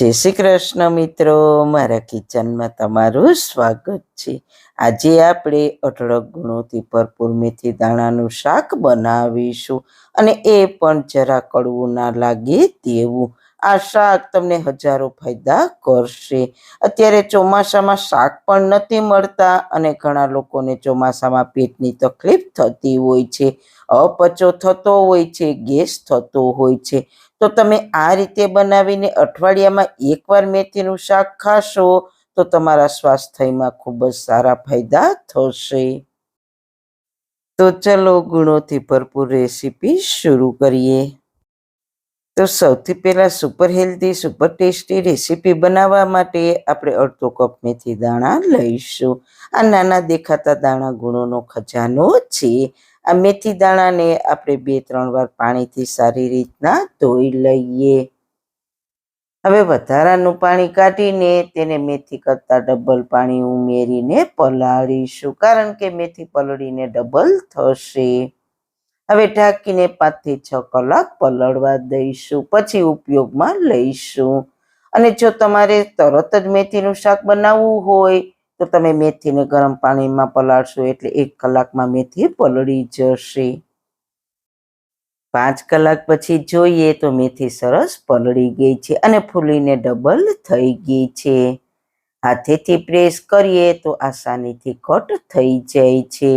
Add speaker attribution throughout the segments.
Speaker 1: જય શ્રી કૃષ્ણ મિત્રો, મારા કિચનમાં તમારું સ્વાગત છે. આજે આપણે અઢળક ગુણોથી ભરપૂર મેથી દાણાનું શાક બનાવીશું અને એ પણ જરા કડવું ના લાગે તેવું આ શાક તમને હજારો ફાયદા કરશે. અત્યારે ચોમાસામાં શાક પણ નથી મળતા અને ઘણા લોકોને ચોમાસામાં પેટની તકલીફ થતી હોય છે, અપચો થતો હોય છે, ગેસ થતો હોય છે. તો તમે આ રીતે બનાવીને અઠવાડિયામાં એકવાર મેથીનું શાક ખાશો, તો તમારા સ્વાસ્થ્યમાં ખૂબ જ સારા ફાયદા થશે. તો ચલો ગુણોથી ભરપૂર રેસીપી શરૂ કરીએ. તો સૌથી પહેલાં super healthy super tasty recipe બનાવવા માટે આપણે અડધો કપ મેથી દાણા લઈશું. આ નાના દેખાતા દાણા ગુણોનો ખજાનો છે. આ મેથી દાણાને આપણે બે, ત્રણ વાર પાણીથી સારી રીતના ધોઈ લઈએ. હવે વધારાનું પાણી કાઢીને તેને મેથી કરતાં ડબલ પાણી ઉમેરીને પલાળીશું. કારણ કે મેથી પલળીને ડબલ થશે. હવે ઢાંકીને પાંચથી છ કલાક પલળવા દઈશું. પછી ઉપયોગમાં લઈશું. અને જો તમારે તરત જ મેથીનું શાક બનાવવું હોય, તો તમે મેથીને ગરમ પાણીમાં પલાળશો એટલે એક કલાકમાં મેથી પલળી જશે. પાંચ કલાક પછી જોઈએ તો મેથી સરસ પલળી ગઈ છે અને ફૂલીને ડબલ થઈ ગઈ છે. હાથેથી પ્રેસ કરીએ તો આસાનીથી કટ થઈ જાય છે.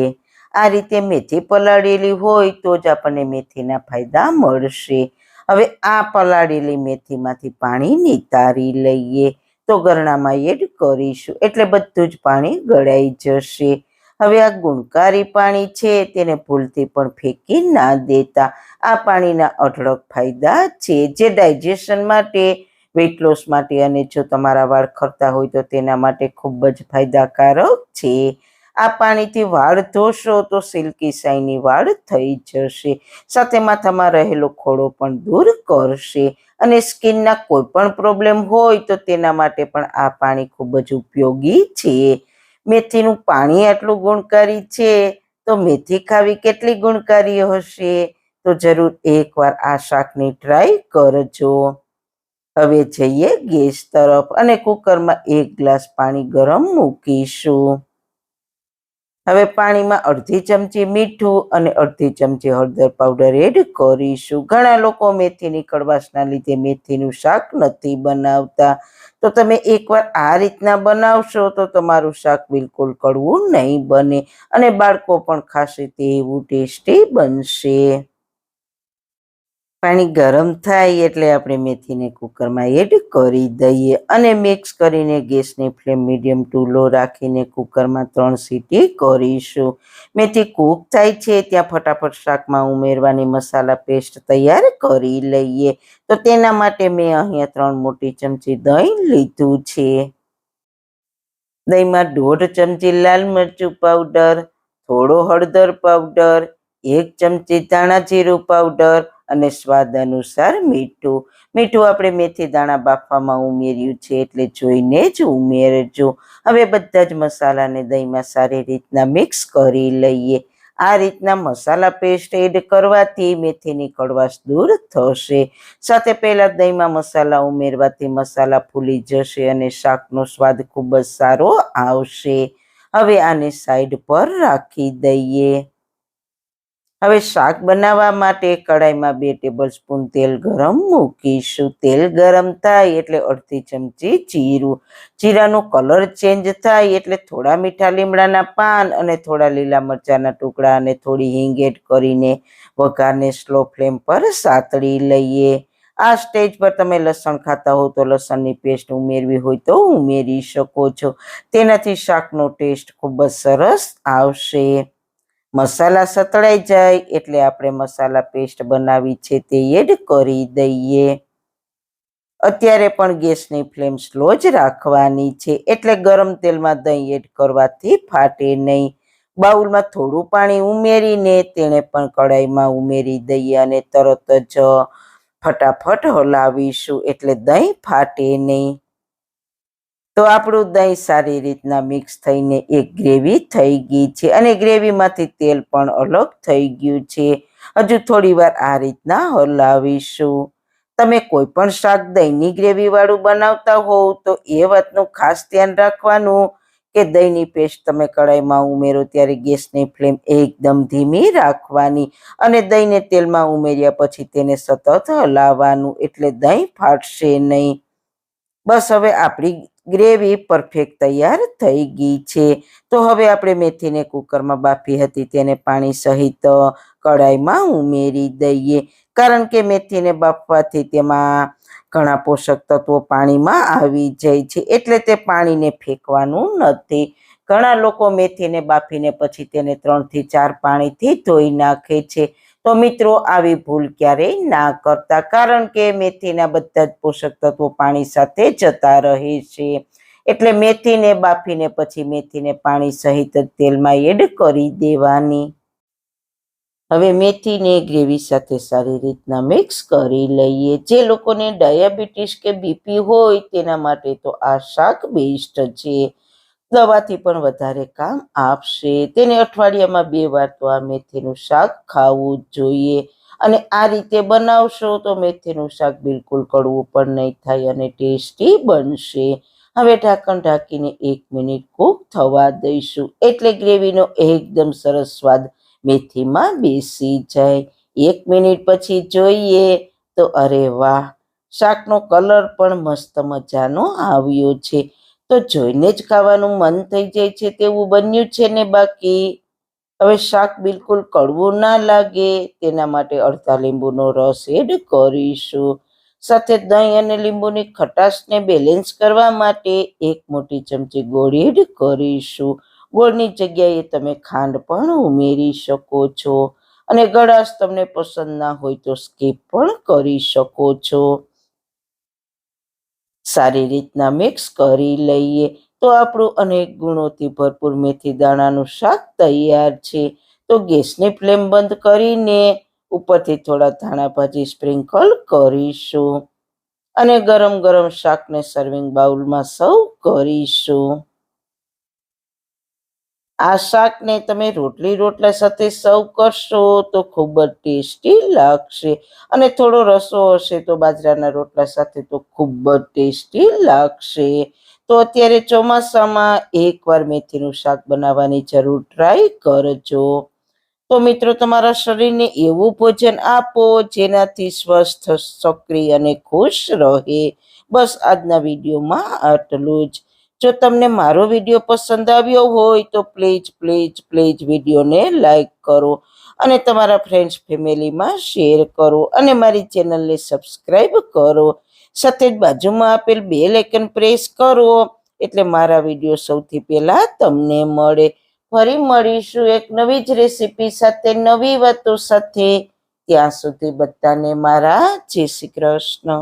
Speaker 1: આ રીતે મેથી પલાળેલી હોય તો જ આપણને મેથીના ફાયદા મળશે. હવે આ પલાળેલી મેથીમાંથી પાણી નિતારી લઈએ તો ગરણામાં એડ કરીશું. એટલે બધું જ પાણી ગળાઈ જશે. હવે આ ગુણકારી પાણી છે તેને ભૂલથી પણ ફેંકી ના દેતા. આ પાણીના અઢળક ફાયદા છે જે ડાયજેશન માટે વેઇટ લોસ માટે અને જો તમારા વાળ ખરતા હોય તો તેના માટે ખૂબ જ ફાયદાકારક છે. આ પાણીથી વાળ ધોશો તો સિલ્કી સાઈની વાળ થઈ જશે. સાથે માથામાં રહેલો ખોડો પણ દૂર કરશે અને સ્કિનના કોઈ પણ પ્રોબ્લેમ હોય તો તેના માટે પણ આ પાણી ખૂબ જ ઉપયોગી છે. મેથીનું પાણી આટલું ગુણકારી છે તો મેથી ખાવી કેટલી ગુણકારી હશે? તો જરૂર એકવાર આ શાકની ટ્રાય કરજો. હવે જઈએ ગેસ તરફ અને કુકરમાં એક ગ્લાસ પાણી ગરમ મૂકીશું. હવે પાણીમાં અડધી ચમચી મીઠું અને અડધી ચમચી હળદર પાવડર એડ કરીશું. ઘણા લોકો મેથીની કડવાશના લીધે મેથીનું શાક નથી બનાવતા. તો તમે એકવાર આ રીતના બનાવશો તો તમારું શાક બિલકુલ કડવું નહીં બને અને બાળકો પણ ખાશે તેવું ટેસ્ટી બનશે. પાણી ગરમ થાય એટલે આપણે મેથીને કુકરમાં એડ કરી દઈએ અને મિક્સ કરીને ગેસની ફ્લેમ મીડિયમ ટુ લો રાખીને કુકરમાં ત્રણ સીટી કરીશું. મેથી કૂક થાય છે, ત્યાં ફટાફટ શાકમાં ઉમેરવાની મસાલા પેસ્ટ તૈયાર કરી લઈએ. તો તેના માટે મેં અહીંયા ત્રણ મોટી ચમચી દહીં લીધું છે. દહીંમાં દોઢ ચમચી લાલ મરચું પાવડર, થોડો હળદર પાવડર, એક ચમચી ધાણા જીરું પાવડર અને સ્વાદ અનુસાર મીઠું. મીઠું આપણે મેથી દાણા બાફવામાં ઉમેર્યું છે એટલે જોઈને જ ઉમેરજો. હવે બધા જ મસાલાને દહીંમાં સારી રીતના મિક્સ કરી લઈએ. આ રીતના મસાલા પેસ્ટ એડ કરવાથી મેથીની કડવાશ દૂર થશે. સાથે પહેલાં દહીંમાં મસાલા ઉમેરવાથી મસાલા ફૂલી જશે અને શાકનો સ્વાદ ખૂબ જ સારો આવશે. હવે આને સાઈડ પર રાખી દઈએ. હવે શાક બનાવવા માટે કડાઈમાં બે ટેબલ સ્પૂન તેલ ગરમ મૂકીશું. તેલ ગરમ થાય એટલે અડધી ચમચી જીરું. જીરાનો કલર ચેન્જ થાય એટલે થોડા મીઠા લીમડાના પાન અને થોડા લીલા મરચાના ટુકડા અને થોડી હિંગ એડ કરીને વઘારને સ્લો ફ્લેમ પર સાતળી લઈએ. આ સ્ટેજ પર તમે લસણ ખાતા હો તો લસણની પેસ્ટ ઉમેરવી હોય તો ઉમેરી શકો છો. તેનાથી શાકનો ટેસ્ટ ખૂબ જ સરસ આવશે. મસાલા સતળાઈ જાય એટલે આપણે મસાલા પેસ્ટ બનાવી છે તે એડ કરી દઈએ. અત્યારે પણ ગેસની ફ્લેમ સ્લો જ રાખવાની છે એટલે ગરમ તેલમાં દહીં એડ કરવાથી ફાટે નહીં. બાઉલમાં થોડું પાણી ઉમેરીને તેણે પણ કડાઈમાં ઉમેરી દઈએ અને તરત જ ફટાફટ હલાવીશું એટલે દહીં ફાટે નહીં. તો આપણું દહીં સારી રીતના મિક્સ થઈને એક ગ્રેવી થઈ ગઈ છે અને ગ્રેવીમાંથી તેલ પણ અલગ થઈ ગયું છે. હજુ થોડી વાર આ રીતના હલાવીશું. તમે કોઈ પણ શાક દહીંની ગ્રેવીવાળું બનાવતા હોવ તો એ વાતનું ખાસ ધ્યાન રાખવાનું કે દહીંની પેસ્ટ તમે કડાઈમાં ઉમેરો ત્યારે ગેસની ફ્લેમ એકદમ ધીમી રાખવાની અને દહીંને તેલમાં ઉમેર્યા પછી તેને સતત હલાવવાનું એટલે દહીં ફાટશે નહીં. બસ હવે આપણી ગ્રેવી પરફેક્ટ તૈયાર થઈ ગઈ છે. તો હવે આપણે મેથીને કુકરમાં બાફી હતી તેને પાણી સહિત કડાઈમાં ઉમેરી દઈએ. કારણ કે મેથીને બાફવાથી તેમાં ઘણા પોષક તત્વો પાણીમાં આવી જાય છે. એટલે તે પાણીને ફેંકવાનું નથી. ઘણા લોકો મેથીને બાફીને પછી તેને ત્રણથી ચાર પાણીથી ધોઈ નાખે છે. તો મિત્રો, આવી ભૂલ ક્યારેય ના કરતા, કારણ કે મેથીના બધા જ પોષક તત્વો પાણી સાથે જતા રહે છે. એટલે મેથીને બાફીને પછી મેથીને પાણી સહિત તેલમાં એડ કરી દેવાની. હવે મેથીને ગ્રેવી સાથે સારી રીતના મિક્સ કરી લઈએ. જે લોકોને ડાયાબિટીસ કે બીપી હોય તેના માટે તો આ શાક બેસ્ટ છે. દવાથી પણ વધારે કામ આપશે. તેને અઠવાડિયામાં બે વાર તો આ મેથીનું શાક ખાવું જોઈએ. અને આ રીતે બનાવશો તો મેથીનું શાક બિલકુલ કડવું પણ નહીં થાય અને ટેસ્ટી બનશે. હવે ઢાંકણ ઢાંકીને એક મિનિટ કૂક થવા દઈશું. એટલે ગ્રેવીનો એકદમ સરસ સ્વાદ મેથીમાં બેસી જાય. એક મિનિટ પછી જોઈએ તો અરે વાહ! શાકનો કલર પણ મસ્ત મજાનો આવ્યો છે. તો જોઈને જ ખાવાનું મન થઈ જાય છે તેવું બન્યું છે ને બાકી? હવે શાક બિલકુલ કડવું ના લાગે, તેના માટે અડધા લીંબુનો રસ એડ કરીશું. સાથે દહીં અને લીંબુની ખટાશને બેલેન્સ કરવા માટે એક મોટી ચમચી ગોળ એડ કરીશું. ગોળની જગ્યાએ તમે ખાંડ પણ ઉમેરી શકો છો. અને ગળાશ તમને પસંદ ના હોય તો સ્કીપ પણ કરી શકો છો. સારી રીતના મિક્સ કરી લઈએ. તો આપણું અનેક ગુણોથી ભરપૂર મેથી દાણાનું શાક તૈયાર છે. તો ગેસની ફ્લેમ બંધ કરીને ઉપરથી થોડા ધાણા ભાજી સ્પ્રિંકલ કરીશું. અને ગરમ ગરમ શાકને સર્વિંગ બાઉલમાં સર્વ કરીશું. આ શાકને તમે રોટલી રોટલા સાથે સર્વ કરશો તો ખૂબ જ ટેસ્ટી લાગશે. અને થોડો રસો હશે તો બાજરાના રોટલા સાથે તો ખૂબ જ ટેસ્ટી લાગશે. તો અત્યારે ચોમાસામાં એકવાર મેથીનું શાક બનાવવાની જરૂર ટ્રાય કરજો. તો મિત્રો, તમારા શરીરને એવું ભોજન આપો જેનાથી સ્વસ્થ, સક્રિય અને ખુશ રહે. બસ આજના વિડીયોમાં આટલું જ. જો તમને મારો વીડિયો પસંદ આવ્યો હોય તો પ્લીઝ પ્લીઝ પ્લીઝ વિડીયોને લાઈક કરો અને તમારા ફ્રેન્ડ્સ, ફેમિલીમાં શેર કરો અને મારી ચેનલને સબસ્ક્રાઈબ કરો. સાથે જ બાજુમાં આપેલ બે લેકન પ્રેસ કરો એટલે મારા વીડિયો સૌથી પહેલાં તમને મળે. ફરી મળીશું એક નવી જ રેસીપી સાથે, નવી વાતો સાથે. ત્યાં સુધી બધાને મારા જય શ્રી કૃષ્ણ.